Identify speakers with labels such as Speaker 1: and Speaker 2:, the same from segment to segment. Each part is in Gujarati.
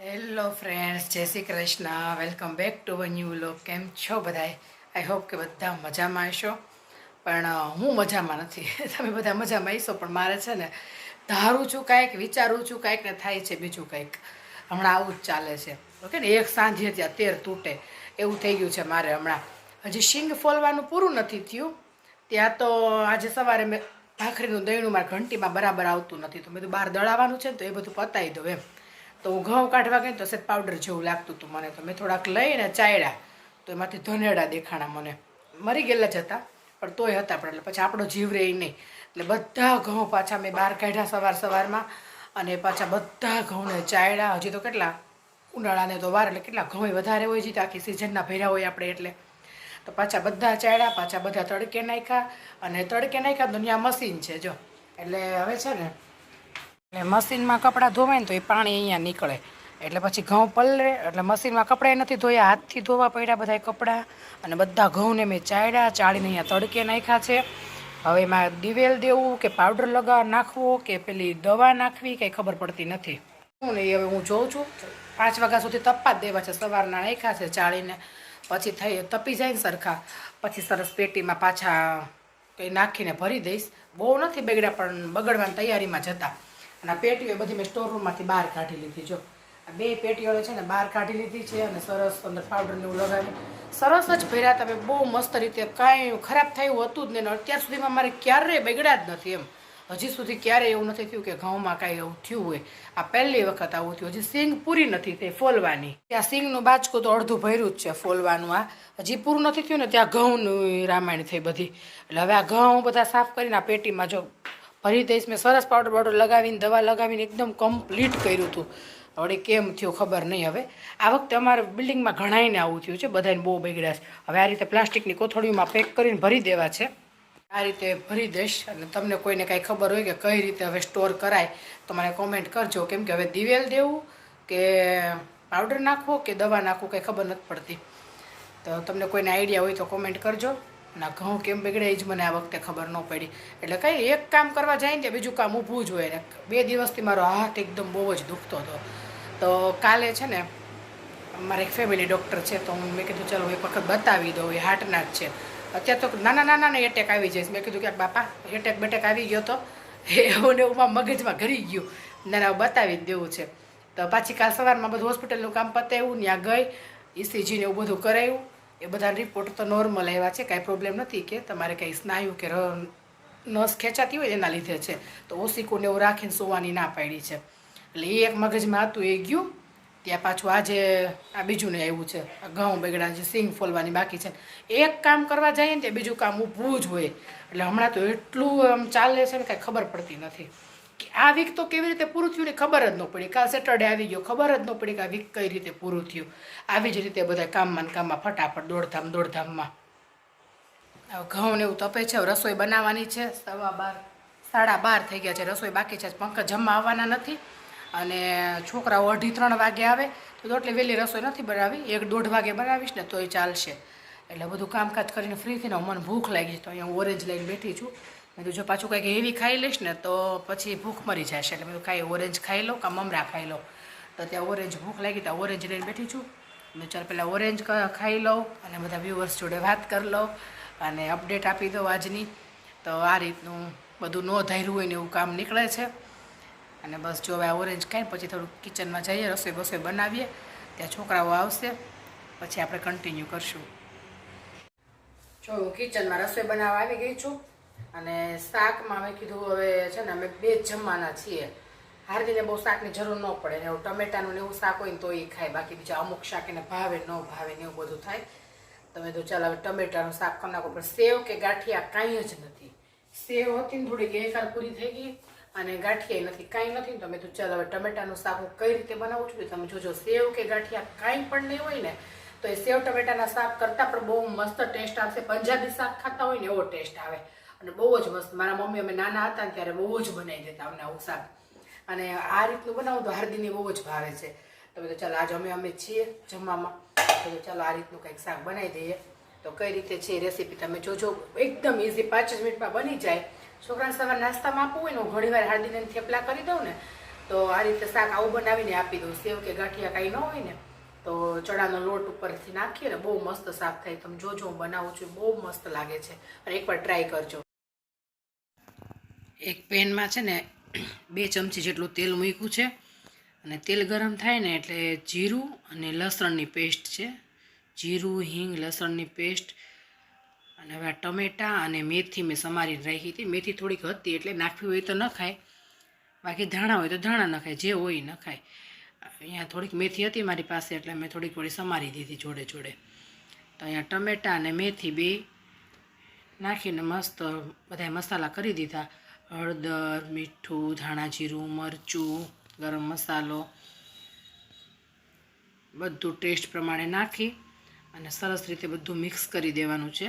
Speaker 1: Hello friends Jai Shri Krishna. Welcome back to a new look કેમ છો બધાય? આઈ હોપ કે બધા મજામાં હશો. પણ હું મજામાં નથી. તમે બધા મજામાં હશો, પણ મારે છે ને, ધારું છું કાંઈક, વિચારું છું કાંઈક ને થાય છે બીજું કંઈક. હમણાં આવું જ ચાલે છે. ઓકે ને, એક સાંજે ત્યાં તેર તૂટે. એવું થઈ ગયું છે મારે હમણાં. હજી શીંગ ફોલવાનું પૂરું નથી થયું. ત્યાં તો આજે સવારે મેં ભાખરીનું દહીણું મારા ઘંટીમાં બરાબર આવતું નથી. તો મેં તો બહાર દળાવવાનું છે ને, તો એ બધું પતાવી દઉં એમ. તો હું ઘઉં કાઢવા ગઈ તો સેજ પાવડર જેવું લાગતું હતું મને. તો મેં થોડાક લઈને ચાયડા. તો એમાંથી ધનેડા દેખાણા મને. મરી ગયેલા જ હતા, પણ તોય હતા પણ એટલે પછી આપણો જીવ રહે નહીં. એટલે બધા ઘઉં પાછા મેં બહાર કાઢ્યા સવાર સવારમાં અને પાછા બધા ઘઉંને ચાયડા. હજી તો કેટલા? ઉનાળાને તો વાર, એટલે કેટલા ઘઉં વધારે હોય છે આખી સિઝનના ભર્યા હોય આપણે એટલે. તો પાછા બધા ચાયડા, પાછા બધા તડકે નાખ્યા. અને તડકે નાખ્યા ત્યાં મશીન છે, જો. એટલે હવે છે ને એટલે મશીનમાં કપડાં ધોવાય ને તો એ પાણી અહીંયા નીકળે. એટલે પછી ઘઉં પલળે, એટલે મશીનમાં કપડાં નથી ધોયા, હાથથી ધોવા પડ્યા બધા કપડાં. અને બધા ઘઉંને મેં ચાળ્યા ચાળીને અહીંયા તડકે નાખ્યા છે. હવે એમાં દિવેલ દેવું કે પાવડર લગાવ નાખવો કે પેલી દવા નાખવી કંઈ ખબર પડતી નથી. હું નહીં હવે હું જોઉં છું. પાંચ વાગ્યા સુધી તપવા દેવા છે. સવારના નાખ્યા છે ચાળીને. પછી થઈ, તપી જાય ને સરખા. પછી સરસ પેટીમાં પાછા કંઈ નાખીને ભરી દઈશ. બહુ નથી બગડ્યા, પણ બગડવાની તૈયારીમાં જતા. અને આ પેટીઓ બધી મેં સ્ટોર રૂમમાંથી બહાર કાઢી લીધી, જો. આ બે પેટીઓ છે ને બહાર કાઢી લીધી છે અને સરસ અંદર પાવડર ને એવું લગાવી. સરસ જ ભર્યા તમે, બહુ મસ્ત રીતે. કાંઈ ખરાબ થયું હતું જ નહીં અત્યાર સુધીમાં મારે ક્યારેય બગડ્યા જ નથી એમ. હજી સુધી ક્યારેય એવું નથી થયું કે ઘઉંમાં કાંઈ એવું થયું હોય. આ પહેલી વખત આવું થયું. હજી સિંગ પૂરી નથી થઈ, ફોલવાની. ત્યાં સિંગનું બાચકું તો અડધું ભર્યું જ છે, ફોલવાનું આ. હજી પૂરું નથી થયું ને ત્યાં ઘઉંનું રામાયણ થઈ બધી. એટલે હવે આ ઘઉં બધા સાફ કરીને આ પેટીમાં જો ભરી દઈશ. મેં સરસ પાવડર પાવડર લગાવીને, દવા લગાવીને એકદમ કમ્પ્લીટ કર્યું હતું હવે કેમ થયું ખબર નહીં હવે. આ વખતે અમારે બિલ્ડિંગમાં ઘણાઈને આવું થયું છે બધાને બહુ બગડ્યા છે. હવે આ રીતે પ્લાસ્ટિકની કોથળીમાં પેક કરીને ભરી દેવા છે. આ રીતે ભરી દઈશ અને તમને કોઈને કાંઈ ખબર હોય કે કઈ રીતે હવે સ્ટોર કરાય, તો મને કોમેન્ટ કરજો. કેમ કે હવે દિવેલ દેવું કે પાવડર નાખવો કે દવા નાખવું, કંઈ ખબર નથી પડતી. તો તમને કોઈને આઈડિયા હોય તો કોમેન્ટ કરજો. ના, ઘઉં કેમ બગડે એ જ મને આ વખતે ખબર ન પડી. એટલે કંઈ એક કામ કરવા જાય ને બીજું કામ ઊભું જ હોય. ને બે દિવસથી મારો હાથ એકદમ બહુ જ દુખતો હતો. તો કાલે છે ને, મારે એક ફેમિલી ડૉક્ટર છે, તો હું મેં કીધું, ચાલો, એક વખત બતાવી દઉં, એ હાર્ટના જ છે. અત્યારે તો નાના નાના એટેક આવી જાય મેં કીધું કે, બાપા એટેક બેટેક આવી ગયો તો? એવું ને એવું મગજમાં ઘરી ગયું. ને, ના બતાવી જ દેવું છે. તો પાછી કાલ સવારમાં બધું હોસ્પિટલનું કામ પતાવ્યું, ત્યાં ગઈ ઇસીજીને એવું બધું કરાવ્યું એ બધા રિપોર્ટ તો નોર્મલ આવ્યા છે, કાંઈ પ્રોબ્લેમ નથી કે તમારે કંઈ સ્નાયુ કે નસ ખેંચાતી હોય એના લીધે છે. તો ઓસિકોને એવું રાખીને સુવાની ના પાડી છે. એટલે એ એક મગજમાં હતું, એ ગયું. ત્યાં પાછું આજે આ બીજું ને આવ્યું છે ઘઉં બગડા છે સિંગ ફોલવાની બાકી છે. એક કામ કરવા જઈએ ને ત્યાં બીજું કામ ઊભું જ હોય. એટલે હમણાં તો એટલું આમ ચાલે છે ને કાંઈ ખબર પડતી નથી. આ વીક તો કેવી રીતે પૂરું થયું ને ખબર જ ન પડી. કાલ સેટરડે આવી ગયો, ખબર જ ન પડી કે આ વીક કઈ રીતે પૂરું થયું. આવી જ રીતે બધા કામમાં કામમાં ફટાફટ દોડધામ, દોડધામમાં. ઘઉં એવું તપે છે રસોઈ બનાવવાની છે. સવા બાર, સાડા બાર થઈ ગયા છે, રસોઈ બાકી છે. પંકજ જમવા આવવાના નથી અને છોકરાઓ અઢી ત્રણ વાગે આવે. તો એટલે વહેલી રસોઈ નથી બનાવી. એક દોઢ વાગે બનાવીશ ને તોય ચાલશે. એટલે બધું કામકાજ કરીને ફ્રી થઈને મને ભૂખ લાગી છે. તો અહીંયા હું ઓરેન્જ લઈને બેઠી છું. મેં તું જો પાછું કંઈક હેવી ખાઈ લઈશ ને, તો પછી ભૂખ મરી જશે. એટલે મેં ખાઈ ઓરેન્જ ખાઈ લો કાં મમરા ખાઈ લો? તો ત્યાં ઓરેન્જ ભૂખ લાગી તો ઓરેન્જ લઈને બેઠી છું. મેં ચાલ પહેલાં ઓરેન્જ ખાઈ લઉં અને બધા વ્યૂવર્સ જોડે વાત કરી લઉં અને અપડેટ આપી દઉં આજની. તો આ રીતનું બધું ન ધાર્યું હોય ને એવું કામ નીકળે છે. અને બસ જો હવે ઓરેન્જ ખાઈને પછી થોડું કિચનમાં જઈએ, રસોઈ બસોઈ બનાવીએ. ત્યાં છોકરાઓ આવશે, પછી આપણે કન્ટિન્યુ કરશું. જો હું કિચનમાં રસોઈ બનાવવા આવી ગઈ છું. અને શાકમાં મેં કીધું હવે છે ને અમે બે જમવાના છીએ. હાર્દીને બહુ શાકની જરૂર ન પડે ને એવું ટમેટાનું ને એવું શાક હોય ને તો એ ખાય. બાકી બીજા અમુક શાક એને ભાવે, ન ભાવે ને એવું બધું થાય. તમે તો ચાલ હવે ટમેટાનું શાક કરી નાખો. પણ સેવ કે ગાંઠિયા કાંઈ જ નથી. સેવ હતી ને થોડી ગઈકાલ પૂરી થઈ ગઈ અને ગાંઠિયા નથી, કાંઈ નથી. તમે તો ચાલ હવે ટમેટાનું શાક હું કઈ રીતે બનાવું છું? તમે જોજો, સેવ કે ગાંઠિયા કાંઈ પણ નહીં હોય ને, તો એ સેવ ટમેટાના શાક કરતાં પણ બહુ મસ્ત ટેસ્ટ આવશે. પંજાબી શાક ખાતા હોય ને એવો ટેસ્ટ આવે. અને બહુ જ મસ્ત. મારા મમ્મી અમે નાના હતા ને ત્યારે બહુ જ બનાવી દેતા અમને આવું શાક. અને આ રીતનું બનાવું તો હાર્દીને બહુ જ ભાવે છે. તો તો ચાલો, આજે અમે અમે છીએ જમવામાં. તો ચાલો, આ રીતનું કંઈક શાક બનાવી દઈએ. તો કઈ રીતે છે રેસીપી તમે જોજો. એકદમ ઇઝી પાંચ જ મિનિટમાં બની જાય. છોકરાને સવાર નાસ્તામાં આપવું હોય ને, હું ઘણીવાર હાર્દીને થેપલા કરી દઉં ને, તો આ રીતે શાક આવું બનાવીને આપી દઉં. સેવ કે ગાંઠિયા કાંઈ ન હોય ને, તો ચણાનો લોટ ઉપરથી નાખીએ ને બહુ મસ્ત શાક થાય. તમે જોજો, હું બનાવું છું, બહુ મસ્ત લાગે છે. અને એકવાર ટ્રાય કરજો. એક પેનમાં છે ને બે ચમચી જેટલું તેલ મૂક્યું છે. અને તેલ ગરમ થાય ને એટલે જીરું અને લસણની પેસ્ટ છે. જીરું, હિંગ, લસણની પેસ્ટ. અને હવે ટમેટાં અને મેથી મેં સમારીને રાખી હતી. મેથી થોડીક હતી એટલે નાખવી હોય તો ન ખાય બાકી ધાણા હોય તો ધાણા ન ખાય જે હોય ન ખાય અહીંયા થોડીક મેથી હતી મારી પાસે એટલે મેં થોડીક થોડી સમારી દીધી જોડે જોડે. તો અહીંયા ટમેટાં અને મેથી બે નાખીને મસ્ત બધા મસાલા કરી દીધા. હળદર, મીઠું, ધાણા જીરું, મરચું, ગરમ મસાલો બધું ટેસ્ટ પ્રમાણે નાખી અને સરસ રીતે બધું મિક્સ કરી દેવાનું છે.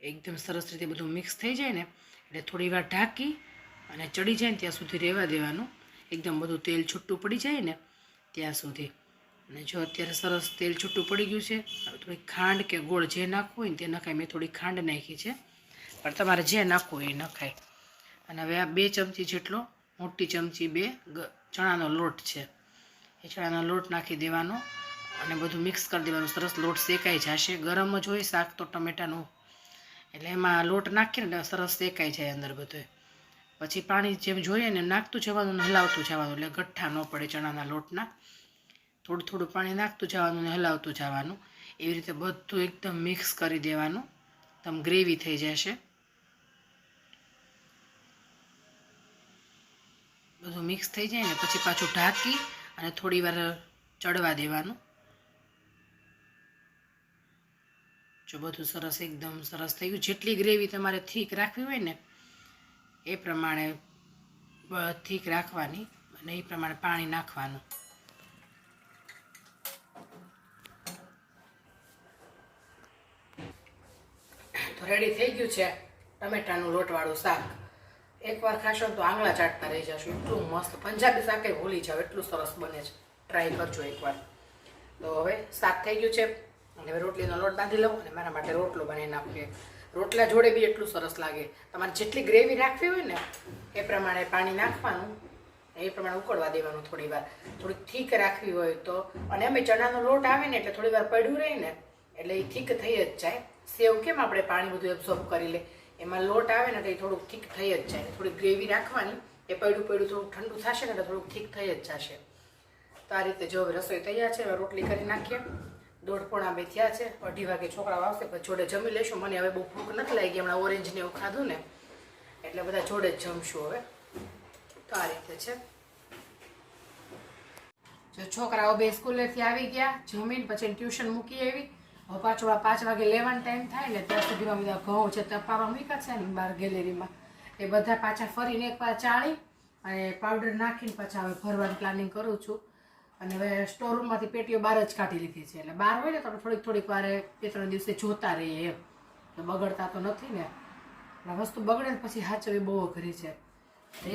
Speaker 1: એકદમ સરસ રીતે બધું મિક્સ થઈ જાય ને એટલે થોડી વાર ઢાંકી અને ચડી જાય ને ત્યાં સુધી રહેવા દેવાનું. એકદમ બધું તેલ છૂટું પડી જાય ને ત્યાં સુધી. અને જો અત્યારે સરસ તેલ છૂટું પડી ગયું છે થોડી ખાંડ કે ગોળ જે નાખવું હોય ને તે નખાય મેં થોડી ખાંડ નાખી છે. પણ તમારે જે નાખવું એ નખાય. અને હવે આ બે ચમચી જેટલો મોટી ચમચી બે ચણાનો લોટ છે. એ ચણાનો લોટ નાખી દેવાનો અને બધું મિક્સ કરી દેવાનું. સરસ લોટ શેકાઈ જશે. ગરમ જ હોય શાક તો ટમેટાનું. એટલે એમાં લોટ નાખીને એટલે સરસ શેકાઈ જાય અંદર બધું પછી પાણી જેમ જોઈએ ને નાખતું જવાનું હલાવતું જવાનું. એટલે ગઠ્ઠા ન પડે ચણાના લોટના. થોડું થોડું પાણી નાખતું જવાનું ને હલાવતું જવાનું. એવી રીતે બધું એકદમ મિક્સ કરી દેવાનું. એકદમ ગ્રેવી થઈ જશે. બધું મિક્સ થઈ જાય ને પછી પાછું ઢાંકી અને થોડી વાર ચડવા દેવાનું. જો બધું સરસ એકદમ સરસ થઈ ગયું. જેટલી ગ્રેવી તમારે થીક રાખવી હોય ને, એ પ્રમાણે થીક રાખવાની અને એ પ્રમાણે પાણી નાખવાનું. તો રેડી થઈ ગયું છે ટમેટાનું લોટવાળું શાક. એકવાર ખાશો તો આંગળા ચાટતા રહી જશો. એટલું મસ્ત પંજાબી શાકે ભૂલી જાઓ એટલું સરસ બને છે. ટ્રાય કરજો એકવાર તો હવે શાક થઈ ગયું છે. અને હવે રોટલીનો લોટ બાંધી લઉં અને મારા માટે રોટલો બનાવી નાખીએ રોટલા જોડે બી એટલું સરસ લાગે. તમારે જેટલી ગ્રેવી રાખવી હોય ને, એ પ્રમાણે પાણી નાખવાનું. એ પ્રમાણે ઉકળવા દેવાનું થોડી વાર. થોડીક થીક રાખવી હોય તો. અને અમે ચણાનો લોટ આવે ને એટલે થોડી વાર પડ્યું રહે ને, એટલે એ થીક થઈ જ જાય. સેવ કેમ આપણે પાણી બધું એબ્ઝોર્બ કરી લે? એમાં લોટ આવે ને તો એ થોડુંક થીક થઈ જ જાય. થોડી ગ્રેવી રાખવાની, એ પડ્યું પડ્યું થોડુંક ઠંડુ થશે ને એટલે થોડુંક થીક થઈ જ જશે. તો આ રીતે જો હવે રસોઈ તૈયાર છે, હવે રોટલી કરી નાખીએ. દોઢ પોણા બે થયા છે, અઢી વાગે છોકરાઓ આવશે, પછી જોડે જમી લઈશું મને હવે બહુ ભૂખ નથી લાગી, હમણાં ઓરેન્જ ને એવું ખાધું ને, એટલે બધા જોડે જ જમશું હવે. તો આ રીતે છે. જો છોકરાઓ બે સ્કૂલેથી આવી ગયા, જમીન, પછી ટ્યુશન મૂકી આવી. હવે પાછો આ પાંચ વાગે લેવાનો ટાઈમ થાય ને, ત્યાં સુધીમાં બધા ઘઉં છે તપાવા મૂક્યા છે ને બહાર ગેલેરીમાં. એ બધા પાછા ફરીને એક વાર ચાળી અને પાવડર નાખીને પાછા હવે ભરવાનું પ્લાનિંગ કરું છું. અને હવે સ્ટોર રૂમમાંથી પેટીઓ બહાર જ કાઢી લીધી છે. એટલે બહાર હોય ને તો થોડીક થોડીક વારે બે ત્રણ દિવસે જોતા રહીએ એમ. તો બગડતા તો નથી ને. વસ્તુ બગડે ને પછી હાચવી બહુ અઘરી છે.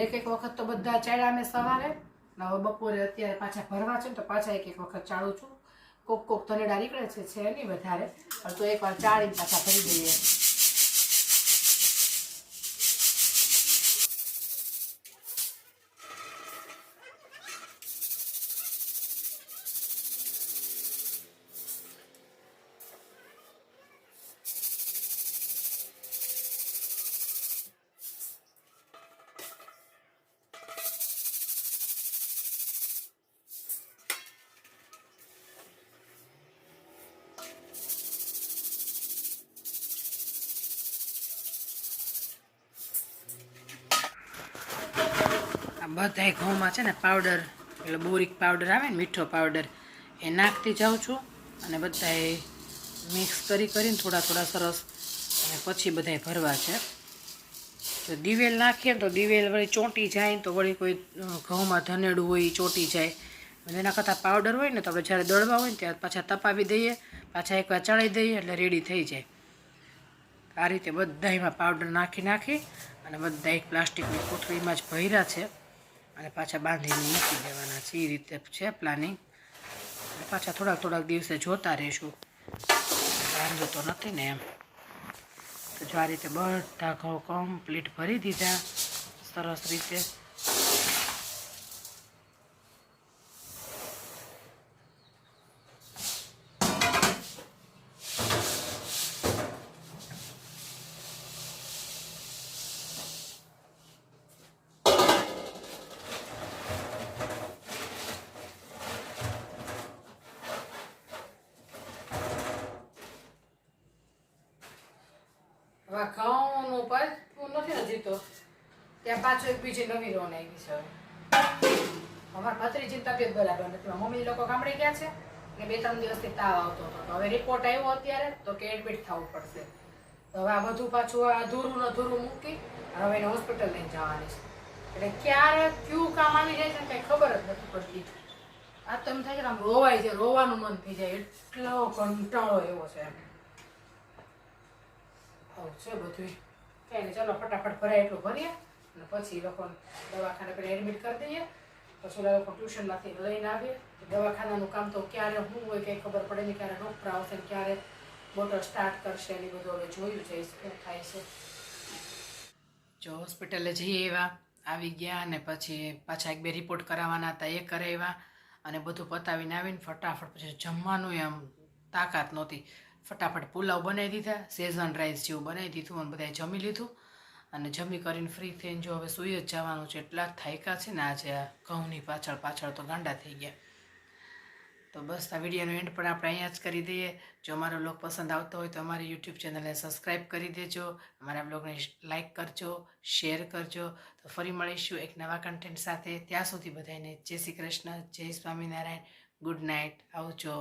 Speaker 1: એક એક વખત તો બધા ચાલ્યા મેં સવારે. હવે બપોરે અત્યારે પાછા ભરવા છે ને તો પાછા એક એક વખત ચાળું છું. કોક કોક તનેડા નીકળે છે છે નહીં વધારે. પણ તો એકવાર ચાળીને પાછા ભરી દઈએ બધાય ઘઉંમાં છે ને પાવડર એટલે બોરિક પાવડર આવે ને, મીઠો પાવડર એ નાખતી જાઉં છું અને બધાય મિક્સ કરી કરીને થોડા થોડા સરસ અને પછી બધાય ભરવા છે. તો દિવેલ નાખીએ તો દિવેલ વળી ચોંટી જાય તો વળી કોઈ ઘઉંમાં ધનેડું હોય એ ચોંટી જાય. એના કરતાં પાવડર હોય ને તો આપણે જ્યારે દળવા હોય ને ત્યારે પાછા તપાવી દઈએ, પાછા એકવાર ચડાવી દઈએ એટલે રેડી થઈ જાય. આ રીતે બધા એમાં પાવડર નાખી નાખી અને બધા એક પ્લાસ્ટિકની કોથળીમાં જ ભર્યા છે. અને પાછા બાંધીને મૂકી દેવાના છે એ રીતે છે પ્લાનિંગ પાછા થોડાક થોડાક દિવસે જોતા રહીશું. વાંધો તો નથી ને એમ. તો જો આ રીતે બધા ઘઉં કમ્પ્લીટ ભરી દીધા, સરસ રીતે. હવે ઘઉંનું પર નથી ને જીતો ત્યાં પાછો એક બીજી નવી લોન આવી છે અમારા ભત્રીજીની તબિયત બરાબર નથી મમ્મી લોકો ગામડે ગયા છે ને બે ત્રણ દિવસથી તાવ આવતો હતો. તો હવે રિપોર્ટ આવ્યો અત્યારે, તો કે એડમિટ થવું પડશે. તો હવે આ બધું પાછું અધૂરું અધૂરું મૂકી અને હવે એને હોસ્પિટલ લઈને જવાની છે. એટલે ક્યારે, કયું કામ આવી જાય છે ને કંઈ ખબર જ નથી પડતી. આ તો એમ થાય કે આમ રોવાય છે, રોવાનું મન થઈ જાય. એટલો કંટાળો એવો છે એમ. છે બધું કંઈ ચલો ફટાફટ ભરાય એટલું ભરીએ અને પછી એ લોકોને દવાખાને પેલા એડમિટ કરી દઈએ. પછી ઓલા લોકો ટ્યુશનમાંથી લઈને આવીએ. દવાખાનાનું કામ તો ક્યારે શું હોય કંઈ ખબર પડે નહીં ક્યારે ડૉક્ટર આવશે ને ક્યારે મોટર સ્ટાર્ટ કરશે એ બધું હવે જોયું છે શું થાય છે. જો હોસ્પિટલે જઈએ એવા આવી ગયા અને પછી પાછા એક બે રિપોર્ટ કરાવવાના હતા, એ કરાવ્યા અને બધું પતાવીને આવીને ફટાફટ પછી જમવાનું એમ તાકાત નહોતી. ફટાફટ પુલાવ બનાવી દીધા શેઝવાન રાઈસ જેવું બનાવી દીધું અને બધાએ જમી લીધું. અને જમી કરીને ફ્રી થઈને જો હવે સૂઈ જ જવાનું છે, એટલા થાયકા છે ને આજે આ ઘઉંની પાછળ પાછળ તો ગાંડા થઈ ગયા. તો બસ આ વિડીયોનો એન્ડ પણ આપણે અહીંયા જ કરી દઈએ. જો અમારો બ્લોગ પસંદ આવતો હોય તો અમારી યુટ્યુબ ચેનલને સબસ્ક્રાઈબ કરી દેજો. અમારા બ્લોગને લાઇક કરજો શેર કરજો. તો ફરી મળીશું એક નવા કન્ટેન્ટ સાથે. ત્યાં સુધી બધાને જય શ્રી કૃષ્ણ, જય સ્વામિનારાયણ. ગુડ નાઇટ આવજો.